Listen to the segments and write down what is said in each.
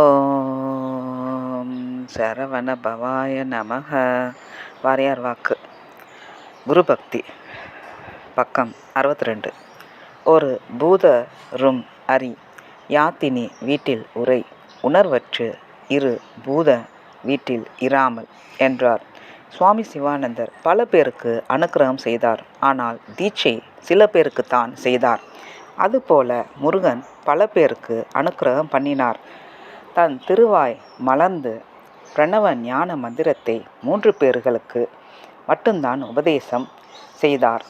ஓம் சரவண பவாய நமக. வாரியார் வாக்கு. குரு பக்தி பக்கம் அறுபத்தி ரெண்டு ஒரு பூதரும் அரி யாத்தினி வீட்டில் உரை உணர்வற்று இரு பூத வீட்டில் இராமல் என்றார். சுவாமி சிவானந்தர் பல பேருக்கு அனுக்கிரகம் செய்தார். ஆனால் தீட்சை சில பேருக்குத்தான் செய்தார். அதுபோல முருகன் பல பேருக்கு அனுக்கிரகம் பண்ணினார். தன் திருவாய் மலர்ந்து பிரணவ ஞான மந்திரத்தை மூன்று பேர்களுக்கு மட்டும்தான் உபதேசம் செய்தார்.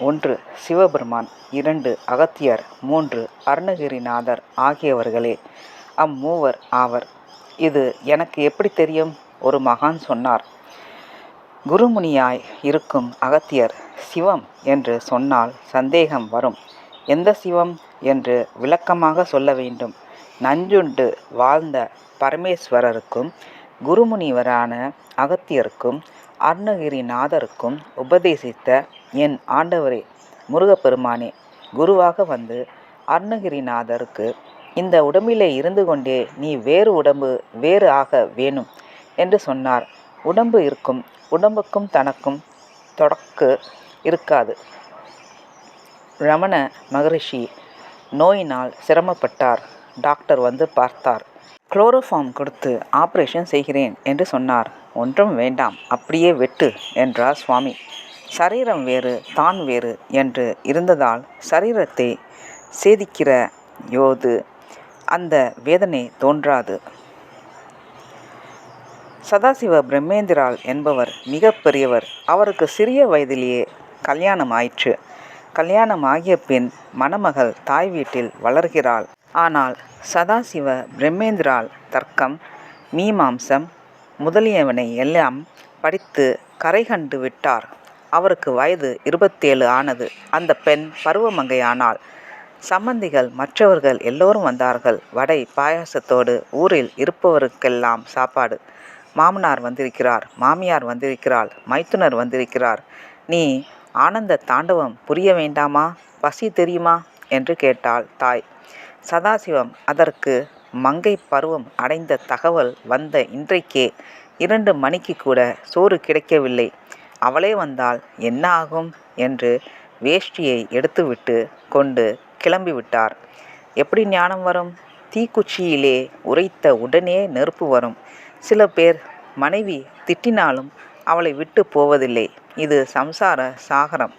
ஒன்று சிவபெருமான் இரண்டு அகத்தியர் மூன்று அருணகிரிநாதர் ஆகியவர்களே. அம்மூவர் ஆவர். இது எனக்கு எப்படி தெரியும்? ஒரு மகான் சொன்னார். குருமுனியாய் இருக்கும் அகத்தியர் சிவம் என்று சொன்னால் சந்தேகம் வரும். எந்த சிவம்? என்று விளக்கமாக சொல்ல வேண்டும். நஞ்சுண்டு வாழ்ந்த பரமேஸ்வரருக்கும் குருமுனிவரான அகத்தியருக்கும் அருணகிரிநாதருக்கும் உபதேசித்த என் ஆண்டவரே முருகப்பெருமானே குருவாக வந்து அருணகிரிநாதருக்கு இந்த உடம்பிலே இருந்து கொண்டே நீ வேறு உடம்பு வேறு ஆக வேணும் என்று சொன்னார். உடம்பு இருக்கும் உடம்புக்கும் தனக்கும் தொடக்கு இருக்காது. ரமண மகரிஷி நோயினால் சிரமப்பட்டார். டாக்டர் வந்து பார்த்தார். குளோரோஃபார்ம் கொடுத்து ஆப்ரேஷன் செய்கிறேன் என்று சொன்னார். ஒன்றும் வேண்டாம் அப்படியே வெட்டு என்றார் சுவாமி. சரீரம் வேறு தான் வேறு என்று இருந்ததால் சரீரத்தை சேதிக்கிற யோது அந்த வேதனை தோன்றாது. சதாசிவ பிரம்மேந்திரால் என்பவர் மிக பெரியவர். அவருக்கு சிறிய வயதிலேயே கல்யாணம் ஆயிற்று. கல்யாணம் ஆகிய பின் மணமகள் தாய் வீட்டில் வளர்கிறாள். ஆனால் சதாசிவ பிரம்மேந்திரால் தர்க்கம் மீமாம்சம் முதலியவனை எல்லாம் படித்து கரை கண்டு விட்டார். அவருக்கு வயது இருபத்தேழு ஆனது. அந்த பெண் பருவமங்கையானால் சம்பந்திகள் மற்றவர்கள் எல்லோரும் வந்தார்கள். வடை பாயாசத்தோடு ஊரில் இருப்பவருக்கெல்லாம் சாப்பாடு. மாமனார் வந்திருக்கிறார். மாமியார் வந்திருக்கிறாள். மைத்துனர் வந்திருக்கிறார். நீ ஆனந்த தாண்டவம் புரிய வேண்டாமா? பசி தெரியுமா? என்று கேட்டாள் தாய். சதாசிவம் அதற்கு மங்கை பருவம் அடைந்த தகவல் வந்த இன்றைக்கே இரண்டு மணிக்கு கூட சோறு கிடைக்கவில்லை. அவளே வந்தால் என்ன ஆகும் என்று வேஷ்டியை எடுத்துவிட்டு கொண்டு கிளம்பிவிட்டார் எப்படி ஞானம் வரும்? தீக்குச்சியிலே உரைத்த உடனே நெருப்பு வரும். சில பேர் மனைவி திட்டினாலும் அவளை விட்டு போவதில்லை. இது சம்சார சாகரம்.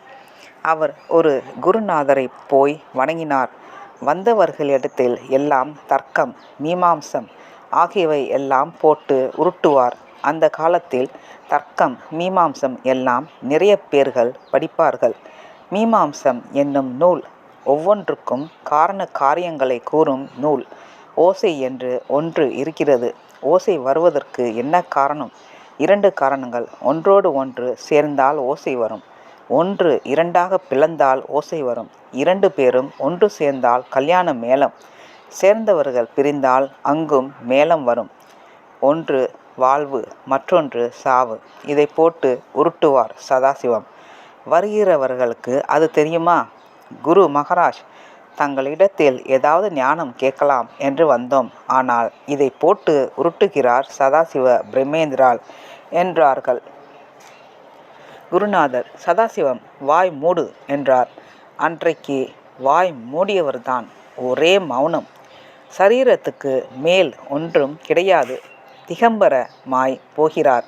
அவர் ஒரு குருநாதரை போய் வணங்கினார். வந்தவர்களிடத்தில் எல்லாம் தர்க்கம் மீமாம்சம் ஆகியவை எல்லாம் போட்டு உருட்டுவார். அந்த காலத்தில் தர்க்கம் மீமாம்சம் எல்லாம் நிறைய பேர்கள் படிப்பார்கள். மீமாம்சம் என்னும் நூல் ஒவ்வொன்றுக்கும் காரண காரியங்களை கூறும் நூல். ஓசை என்று ஒன்று இருக்கிறது. ஓசை வருவதற்கு என்ன காரணம்? இரண்டு காரணங்கள். ஒன்றோடு ஒன்று சேர்ந்தால் ஓசை வரும். ஒன்று இரண்டாக பிளந்தால் ஓசை வரும். இரண்டு பேரும் ஒன்று சேர்ந்தால் கல்யாண மேளம் சேர்ந்தவர்கள் பிரிந்தால் அங்கும் மேளம் வரும். ஒன்று வாழ்வு மற்றொன்று சாவு. இதை போட்டு உருட்டுவார் சதாசிவம். வருகிறவர்களுக்கு அது தெரியுமா? குரு மகராஜ் தங்களிடத்தில் ஏதாவது ஞானம் கேட்கலாம் என்று வந்தோம். ஆனால் இதை போட்டு உருட்டுகிறார் சதாசிவ பிரம்மேந்திரால் என்றார்கள். குருநாதர் சதாசிவம் வாய் மூடு என்றார். அன்றைக்கு வாய் மூடியவர்தான். ஒரே மௌனம். சரீரத்துக்கு மேல் ஒன்றும் கிடையாது. திகம்பர மாய் போகிறார்.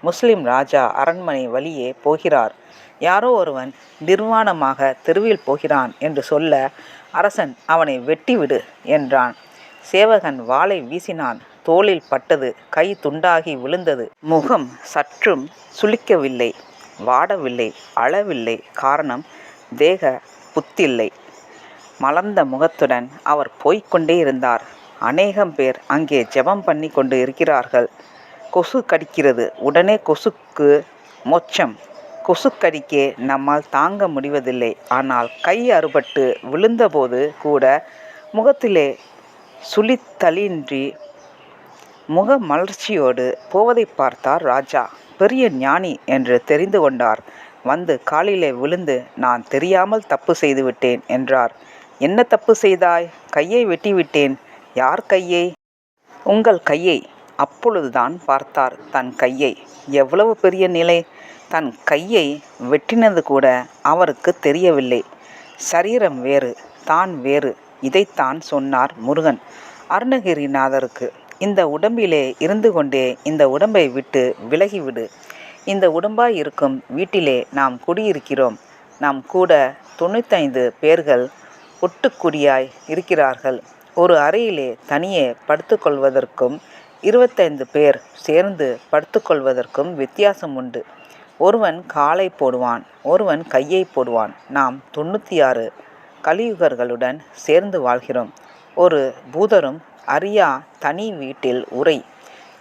முஸ்லிம் ராஜா அரண்மனை வழியே போகிறார். யாரோ ஒருவன் நிர்வாணமாக தெருவில் போகிறான் என்று சொல்ல அரசன் அவனை வெட்டிவிடு என்றான். சேவகன் வாளை வீசினான். தோளில் பட்டது கை துண்டாகி விழுந்தது. முகம் சற்றும் சுளிக்கவில்லை. வாடவில்லை அளவில்லை காரணம் தேக புத்தில்லை. மலர்ந்த முகத்துடன் அவர் போய்கொண்டே இருந்தார். அநேகம் பேர் அங்கே ஜெபம் பண்ணி கொண்டு இருக்கிறார்கள். கொசு கடிக்கிறது. உடனே கொசுக்கு மொச்சம் கொசு கடிக்கே நம்மால் தாங்க முடிவதில்லை. ஆனால் கை அறுபட்டு விழுந்தபோது கூட முகத்திலே சுழித்தலின்றி முக மலர்ச்சியோடு போவதை பார்த்தார் ராஜா. பெரிய ஞானி என்று தெரிந்து கொண்டார். வந்து காலிலே விழுந்து நான் தெரியாமல் தப்பு செய்துவிட்டேன் என்றார். என்ன தப்பு செய்தாய்? கையை வெட்டிவிட்டேன் யார் கையை? உங்கள் கையை. அப்பொழுதுதான் பார்த்தார் தன் கையை. எவ்வளவு பெரிய நிலை. தன் கையை வெட்டினது கூட அவருக்கு தெரியவில்லை. சரீரம் வேறு தான் வேறு. இதைத்தான் சொன்னார் முருகன் அருணகிரிநாதருக்கு. இந்த உடம்பிலே இருந்து கொண்டே இந்த உடம்பை விட்டு விலகிவிடு. இந்த உடம்பாய் இருக்கும் வீட்டிலே நாம் குடியிருக்கிறோம். நாம் கூட தொண்ணூத்தைந்து பேர்கள் ஒட்டுக்குடியாய் இருக்கிறார்கள். ஒரு அறையிலே தனியே படுத்துக்கொள்வதற்கும் இருபத்தைந்து பேர் சேர்ந்து படுத்துக்கொள்வதற்கும் வித்தியாசம் உண்டு. ஒருவன் காலை போடுவான் ஒருவன் கையை போடுவான். நாம் தொண்ணூற்றி ஆறு கலியுகர்களுடன் சேர்ந்து வாழ்கிறோம். ஒரு பூதரும் அறியா தனி வீட்டில் உரை.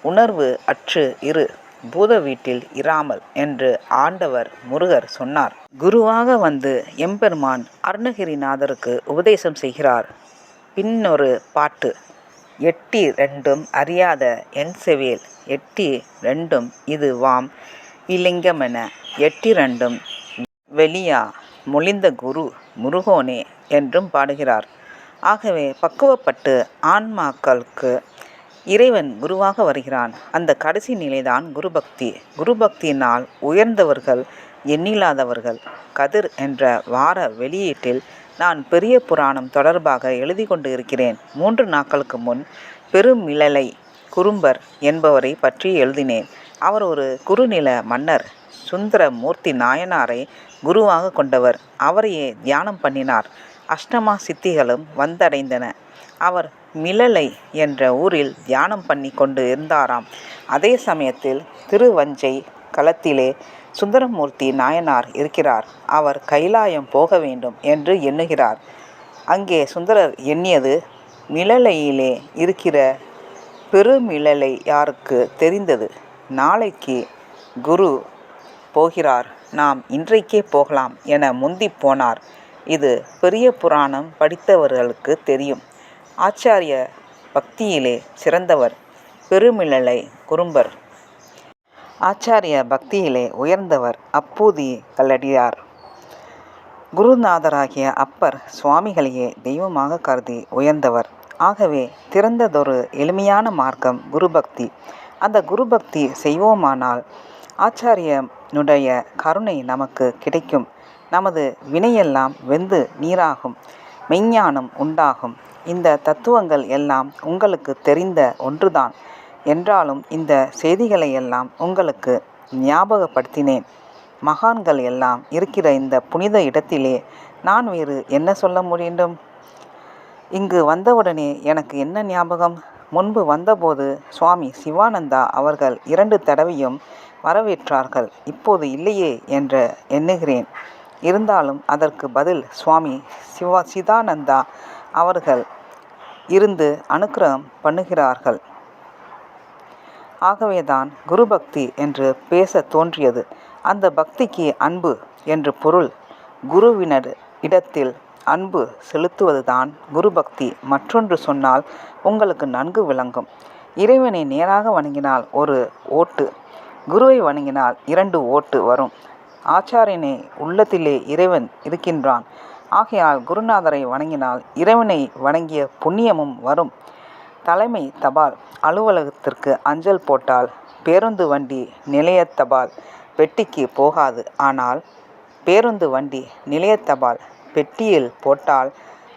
உணர்வு அற்று இரு பூத வீட்டில் இராமல் என்று ஆண்டவர் முருகர் சொன்னார். குருவாக வந்து எம்பெருமான் அருணகிரிநாதருக்கு உபதேசம் செய்கிறார். பின்னொரு பாட்டு. எட்டி ரெண்டும் அறியாத என் செவேல் எட்டி ரெண்டும் இது வாம். இலிங்கமென எட்டி ரெண்டும் வெளியா மொழிந்த குரு முருகோனே என்றும் பாடுகிறார். ஆகவே பக்குவப்பட்டு ஆன்மாக்களுக்கு இறைவன் குருவாக வருகிறான். அந்த கடைசி நிலைதான் குருபக்தி. குருபக்தியினால் உயர்ந்தவர்கள் எண்ணில்லாதவர்கள் கதிர் என்ற வார வெளியீட்டில் நான் பெரிய புராணம் தொடர்பாக எழுதி கொண்டு இருக்கிறேன் மூன்று நாட்களுக்கு முன் பெருமிழலை குறும்பர் என்பவரை பற்றி எழுதினேன். அவர் ஒரு குறுநில மன்னர் சுந்தர மூர்த்தி நாயனாரை குருவாக கொண்டவர். அவரையே தியானம் பண்ணினார். அஷ்டமா சித்திகளும் வந்தடைந்தன. அவர் மிளலை என்ற ஊரில் தியானம் பண்ணி கொண்டு இருந்தாராம். அதே சமயத்தில் திருவஞ்சை களத்திலே சுந்தரமூர்த்தி நாயனார் இருக்கிறார். அவர் கைலாயம் போக வேண்டும் என்று எண்ணுகிறார். அங்கே சுந்தரர் எண்ணியது மிளலையிலே இருக்கிற பெருமிழலை யாருக்கு தெரிந்தது? நாளைக்கு குரு போகிறார். நாம் இன்றைக்கே போகலாம் என முந்தி போனார். இது பெரிய புராணம் படித்தவர்களுக்கு தெரியும். ஆச்சாரிய பக்தியிலே சிறந்தவர் பெருமிழலை குறும்பர். ஆச்சாரிய பக்தியிலே உயர்ந்தவர் அப்பூதி கல்லடியார். குருநாதராகிய அப்பர் சுவாமிகளையே தெய்வமாக கருதி உயர்ந்தவர். ஆகவே திறந்ததொரு எளிமையான மார்க்கம் குருபக்தி. அந்த குருபக்தி செய்வோமானால் ஆச்சாரியனுடைய கருணை நமக்கு கிடைக்கும். நமது வினையெல்லாம் வெந்து நீராகும் மெய்ஞானம் உண்டாகும். இந்த தத்துவங்கள் எல்லாம் உங்களுக்கு தெரிந்த ஒன்றுதான். என்றாலும் இந்த செய்திகளை எல்லாம் உங்களுக்கு ஞாபகப்படுத்தினேன். மகான்கள் எல்லாம் இருக்கிற இந்த புனித இடத்திலே நான் வேறு என்ன சொல்ல முடியும்? இங்கு வந்தவுடனே எனக்கு என்ன ஞாபகம்? முன்பு வந்தபோது சுவாமி சிவானந்தா அவர்கள் இரண்டு தடவையும் வரவேற்றார்கள். இப்போது இல்லையே என்று எண்ணுகிறேன். இருந்தாலும் அதற்கு பதில் சுவாமி சிவா சிதானந்தா அவர்கள் இருந்து அனுக்கிரகம் பண்ணுகிறார்கள். ஆகவேதான் குருபக்தி என்று பேச தோன்றியது. அந்த பக்திக்கு அன்பு என்று பொருள் குருவினர் இடத்தில் அன்பு செலுத்துவதுதான் குருபக்தி. மற்றொன்று சொன்னால் உங்களுக்கு நன்கு விளங்கும். இறைவனை நேராக வணங்கினால் ஒரு ஓட்டு குருவை வணங்கினால் இரண்டு ஓட்டு வரும். ஆச்சாரியனை உள்ளத்திலே இறைவன் இருக்கின்றான். ஆகையால் குருநாதரை வணங்கினால் இறைவனை வணங்கிய புண்ணியமும் வரும். தலைமை தபால் அலுவலகத்திற்கு அஞ்சல் போட்டால் பேருந்து வண்டி நிலைய தபால் பெட்டிக்கு போகாது. ஆனால் பேருந்து வண்டி நிலைய தபால் பெட்டியில் போட்டால்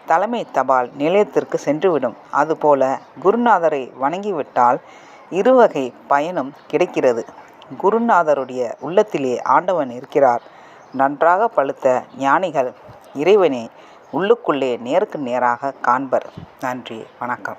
தலைமை தபால் நிலையத்திற்கு சென்றுவிடும். அதுபோல குருநாதரை வணங்கிவிட்டால் இருவகை பயனும் கிடைக்கிறது. குருநாதருடைய உள்ளத்திலே ஆண்டவன் இருக்கிறார். நன்றாக பழுத்த ஞானிகள் இறைவனை உள்ளுக்குள்ளே நேருக்கு நேராக காண்பர். நன்றி வணக்கம்.